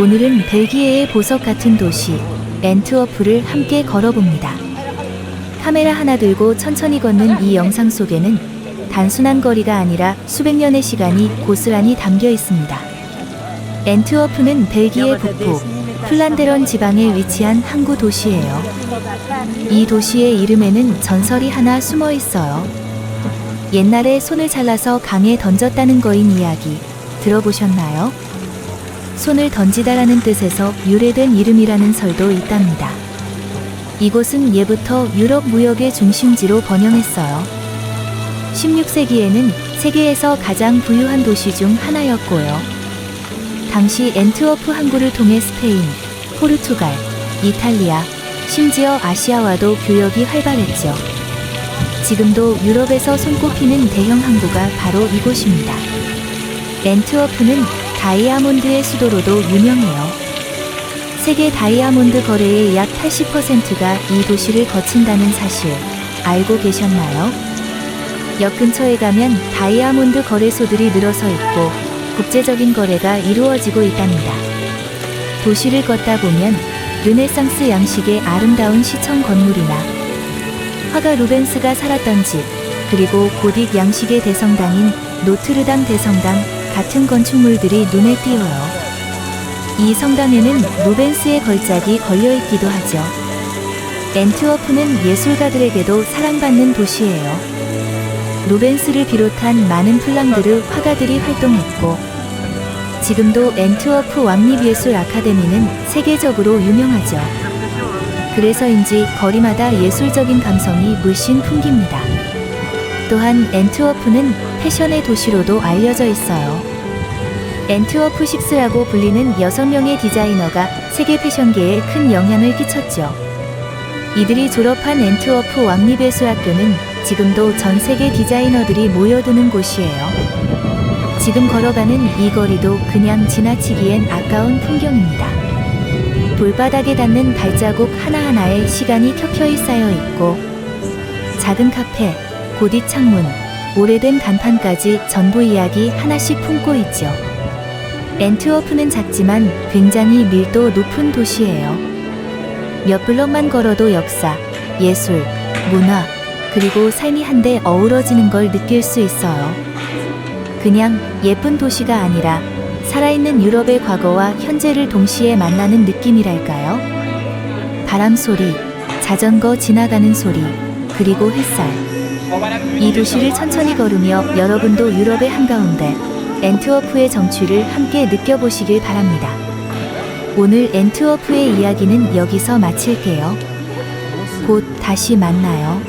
오늘은 벨기에의 보석 같은 도시 앤트워프를 함께 걸어봅니다. 카메라 하나 들고 천천히 걷는 이 영상 속에는 단순한 거리가 아니라 수백 년의 시간이 고스란히 담겨 있습니다. 앤트워프는 벨기에 북부 플란데런 지방에 위치한 항구 도시예요. 이 도시의 이름에는 전설이 하나 숨어 있어요. 옛날에 손을 잘라서 강에 던졌다는 거인 이야기 들어보셨나요? 손을 던지다라는 뜻에서 유래된 이름이라는 설도 있답니다. 이곳은 예부터 유럽 무역의 중심지로 번영했어요. 16세기에는 세계에서 가장 부유한 도시 중 하나였고요. 당시 앤트워프 항구를 통해 스페인, 포르투갈, 이탈리아, 심지어 아시아와도 교역이 활발했죠. 지금도 유럽에서 손꼽히는 대형 항구가 바로 이곳입니다. 앤트워프는 다이아몬드의 수도로도 유명해요. 세계 다이아몬드 거래의 약 80%가 이 도시를 거친다는 사실 알고 계셨나요? 역 근처에 가면 다이아몬드 거래소들이 늘어서 있고 국제적인 거래가 이루어지고 있답니다. 도시를 걷다 보면 르네상스 양식의 아름다운 시청 건물이나 화가 루벤스가 살았던 집, 그리고 고딕 양식의 대성당인 노트르담 대성당 같은 건축물들이 눈에 띄어요. 이 성당에는 루벤스의 걸작이 걸려 있기도 하죠. 앤트워프는 예술가들에게도 사랑받는 도시예요. 루벤스를 비롯한 많은 플랑드르 화가들이 활동했고, 지금도 앤트워프 왕립예술 아카데미는 세계적으로 유명하죠. 그래서인지 거리마다 예술적인 감성이 물씬 풍깁니다. 또한 앤트워프는 패션의 도시로도 알려져 있어요. 앤트워프 6라고 불리는 6명의 디자이너가 세계 패션계에 큰 영향을 끼쳤죠. 이들이 졸업한 앤트워프 왕립예술학교는 지금도 전 세계 디자이너들이 모여드는 곳이에요. 지금 걸어가는 이 거리도 그냥 지나치기엔 아까운 풍경입니다. 돌바닥에 닿는 발자국 하나하나에 시간이 켜켜이 쌓여 있고 작은 카페, 고딕 창문, 오래된 간판까지 전부 이야기 하나씩 품고 있죠. 앤트워프는 작지만 굉장히 밀도 높은 도시예요. 몇 블럭만 걸어도 역사, 예술, 문화, 그리고 삶이 한데 어우러지는 걸 느낄 수 있어요. 그냥 예쁜 도시가 아니라 살아있는 유럽의 과거와 현재를 동시에 만나는 느낌이랄까요? 바람 소리, 자전거 지나가는 소리, 그리고 햇살. 이 도시를 천천히 걸으며 여러분도 유럽의 한가운데 앤트워프의 정취를 함께 느껴보시길 바랍니다. 오늘 앤트워프의 이야기는 여기서 마칠게요. 곧 다시 만나요.